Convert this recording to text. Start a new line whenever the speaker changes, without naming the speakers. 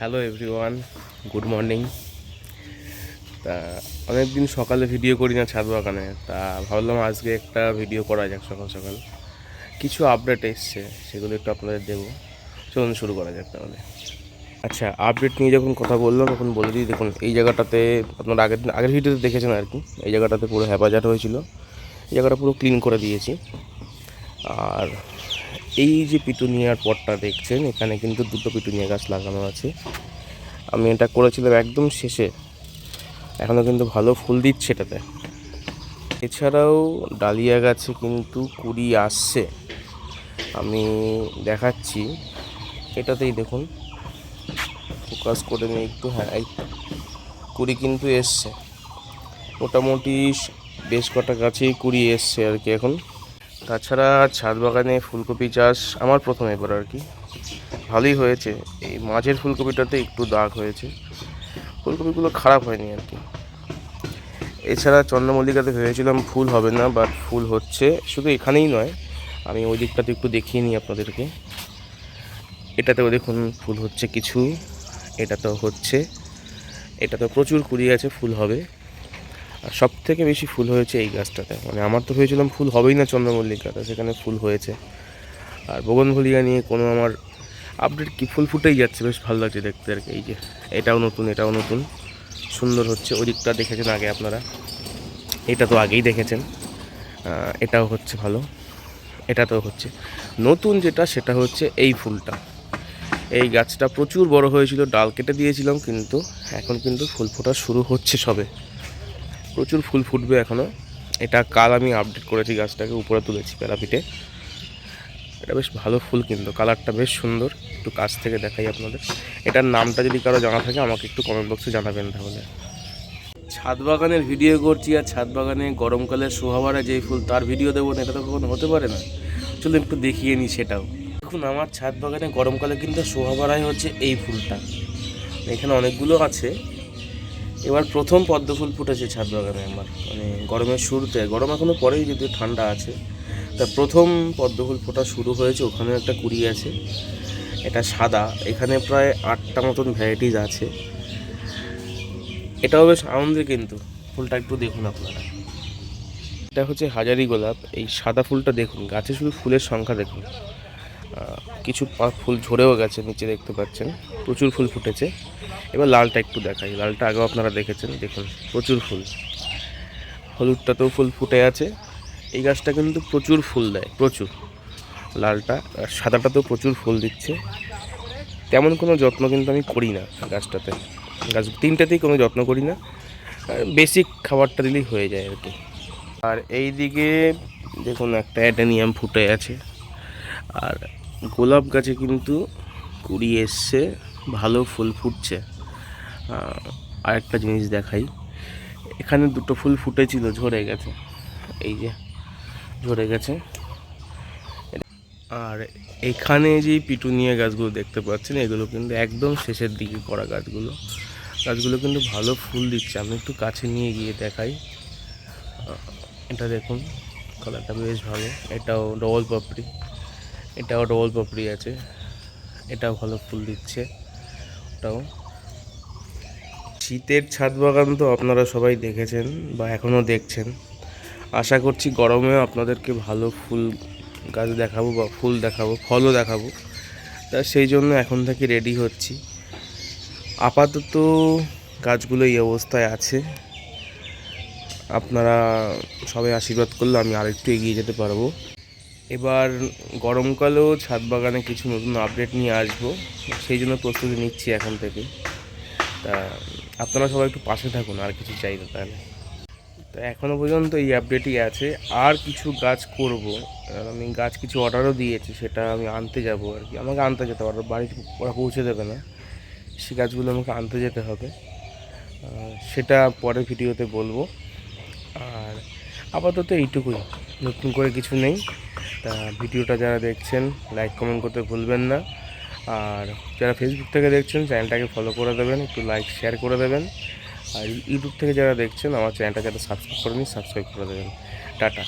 Hello everyone good morning তা অনেক দিন সকালে ভিডিও করি না ছাদ বাগানে। তা, ভাবলাম আজকে একটা ভিডিও করা যাক সকাল সকাল। কিছু আপডেট এসছে, সেগুলো একটু আপনাদের দেবো। চলুন শুরু করা যাক তাহলে। আচ্ছা আপডেট নিয়ে যখন কথা বললাম, তখন বলে দিই, দেখুন, এই জায়গাটাতে আপনারা আগের দিন, আগের ভিডিওতে দেখেছেন আর কি? এই জায়গাটাতে পুরো হ্যাপাজাট হয়েছিল। এই জায়গাটা পুরো ক্লিন করে দিয়েছি। আর এই যে পিটুনিয়ার পটটা দেখছেন, এখানে কিন্তু দুটো পিটুনিয়া গাছ লাগানো আছে। আমি এটা করেছিলাম একদম শেষে। এখনও কিন্তু ভালো ফুল দিচ্ছে এটাতে। এছাড়াও ডালিয়া গাছে কিন্তু কুড়ি আসছে। আমি দেখাচ্ছি। এটাতেই দেখুন। ফোকাস করে নিই একটু হ্যাঁ কুড়ি কিন্তু এসছে। মোটামুটি বেশ কটা গাছেই কুড়ি এসছে আর কি এখন। তাছাড়া ছাদ বাগানে ফুলকপি চাষ আমার প্রথম এবার আর কি। ভালোই হয়েছে। এই মাঝের ফুলকপিটাতে একটু দাগ হয়েছে। ফুলকপিগুলো খারাপ হয়নি আর কি। এছাড়া চন্দ্রমল্লিকাতে ভেবেছিলাম ফুল হবে না বাট ফুল হচ্ছে। শুধু এখানেই নয়, আমি ওই দিকটাতে একটু দেখিয়ে নিই আপনাদেরকে। এটাতেও দেখুন ফুল হচ্ছে কিছু এটা তো হচ্ছে। এটা তো প্রচুর কুড়ি আছে, ফুল হবে। আর সব থেকে বেশি ফুল হয়েছে এই গাছটাতে। মানে আমার তো ভেবেছিলাম ফুল হবেই না চন্দ্রমল্লিকাতে সেখানে ফুল হয়েছে। আর বগনভলিয়া নিয়ে কোনো আমার আপডেট কি? ফুল ফুটেই যাচ্ছে, বেশ ভালো লাগছে দেখতে আর কি। এই যে, এটাও নতুন এটাও নতুন। সুন্দর হচ্ছে ওই দিকটা দেখেছেন আগে আপনারা? এটা তো আগেই দেখেছেন। এটাও হচ্ছে ভালো। এটা তো হচ্ছে। নতুন যেটা, সেটা হচ্ছে এই ফুলটা। এই গাছটা প্রচুর বড় হয়েছিল, ডাল কেটে দিয়েছিলাম কিন্তু, এখন কিন্তু ফুল ফোটা শুরু হচ্ছে সবে। প্রচুর ফুল ফুটবে এখনও এটা কাল আমি আপডেট করেছি গাছটাকে, উপরে তুলেছি প্যারাপিটে। এটা বেশ ভালো ফুল কিন্তু, কালারটা বেশ সুন্দর। একটু কাছ থেকে দেখাই আপনাদের। এটার নামটা যদি কারও জানা থাকে, আমাকে একটু কমেন্ট বক্সে জানাবেন তাহলে। ছাদ বাগানের ভিডিও করছি আর ছাদ বাগানে গরমকালে সোহাবারা যেই ফুল, তার ভিডিও দেবো না, এটা তো কখনো হতে পারে না। চলুন একটু দেখিয়ে নিই সেটাও। দেখুন, আমার ছাদ বাগানে গরমকালে কিন্তু সোহাবারাই হচ্ছে এই ফুলটা। এখানে অনেকগুলো আছে। এবার প্রথম পদ্ম ফুল ফুটেছে ছাদ বাগানে আমার মানে গরমের শুরুতে, গরম এখনও পরেই যদি ঠান্ডা আছে, তা প্রথম পদ্ম ফুল ফোটা শুরু হয়েছে ওখানে একটা কুড়ি আছে, এটা সাদা, এখানে প্রায় আটটা মতন ভ্যারাইটিস আছে। এটাও বেশ আনন্দের কিন্তু, ফুলটা একটু দেখুন আপনারা। এটা হচ্ছে হাজারি গোলাপ, এই সাদা ফুলটা দেখুন, গাছে শুধু ফুলের সংখ্যা দেখুন। কিছু ফুল ঝরেও গেছে, নিচে দেখতে পাচ্ছেন। প্রচুর ফুল ফুটেছে। এবার লালটা একটু দেখাই। লালটা আগেও আপনারা দেখেছেন, দেখুন, প্রচুর ফুল। হলুদটাতেও ফুল ফুটে আছে। এই গাছটা কিন্তু প্রচুর ফুল দেয়, প্রচুর। লালটা, আর সাদাটাতেও প্রচুর ফুল দিচ্ছে। তেমন কোনো যত্ন কিন্তু আমি করি না গাছটাতে। গাছ, তিনটাতেই কোনো যত্ন করি না। বেসিক খাবারটা দিলেই হয়ে যায় আর কি। আর এই দিকে দেখুন একটা অ্যাডেনিয়াম ফুটে আছে। আর গোলাপ গাছে কিন্তু কুড়ি এসছে, ভালো ফুল ফুটছে। আরেকটা জিনিস দেখাই। এখানে দুটো ফুল ফুটেছিল, ঝরে গেছে। এই যে, ঝরে গেছে। আর এখানে যে পিটুনিয়া গাছগুলো দেখতে পাচ্ছেন, এগুলো কিন্তু একদম শেষের দিকে করা গাছগুলো। গাছগুলো কিন্তু ভালো ফুল দিচ্ছে। আমি একটু কাছে নিয়ে গিয়ে দেখাই। এটা দেখুন কালারটা বেশ ভালো। এটাও ডবল পাপড়ি। এটাও ডবল পাপড়ি আছে। এটাও ভালো ফুল দিচ্ছে। ওটাও। শীতের ছাদ বাগান তো আপনারা সবাই দেখেছেন বা এখনও দেখছেন। আশা করছি গরমেও আপনাদেরকে ভালো ফুল গাছ দেখাবো বা ফুল দেখাবো, ফলও দেখাবো। তা সেই জন্য এখন থেকে রেডি হচ্ছি। আপাতত গাছগুলো এই অবস্থায় আছে। আপনারা সবাই আশীর্বাদ করলে আমি আরেকটু এগিয়ে যেতে পারব। এবার গরমকালেও ছাদ বাগানে কিছু নতুন আপডেট নিয়ে আসব। সেই জন্য প্রস্তুতি নিচ্ছি এখন থেকে। তা, আপনারা সবাই একটু পাশে থাকুন, আর কিছু চাই না তাহলে। তো এখনও পর্যন্ত এই আপডেটই আছে। আর কিছু গাছ করব। আমি গাছ কিছু অর্ডারও দিয়েছি, সেটা আমি আনতে যাব আর কি। আমাকে আনতে যেতে পারব বাড়িতে ওরা পৌঁছে দেবে না। সে গাছগুলো আমাকে আনতে যেতে হবে। সেটা পরের ভিডিওতে বলব। আর আপাতত এইটুকুই। নতুন করে কিছু নেই। তা ভিডিওটা যারা দেখছেন লাইক কমেন্ট করতে ভুলবেন না। আর যারা ফেসবুক থেকে দেখছেন চ্যানেলটাকে ফলো করে দেবেন, একটু লাইক শেয়ার করে দেবেন। আর ইউটিউব থেকে যারা দেখছেন, আমার চ্যানেলটা যারা সাবস্ক্রাইব করেনি সাবস্ক্রাইব করে দেবেন। টাটা।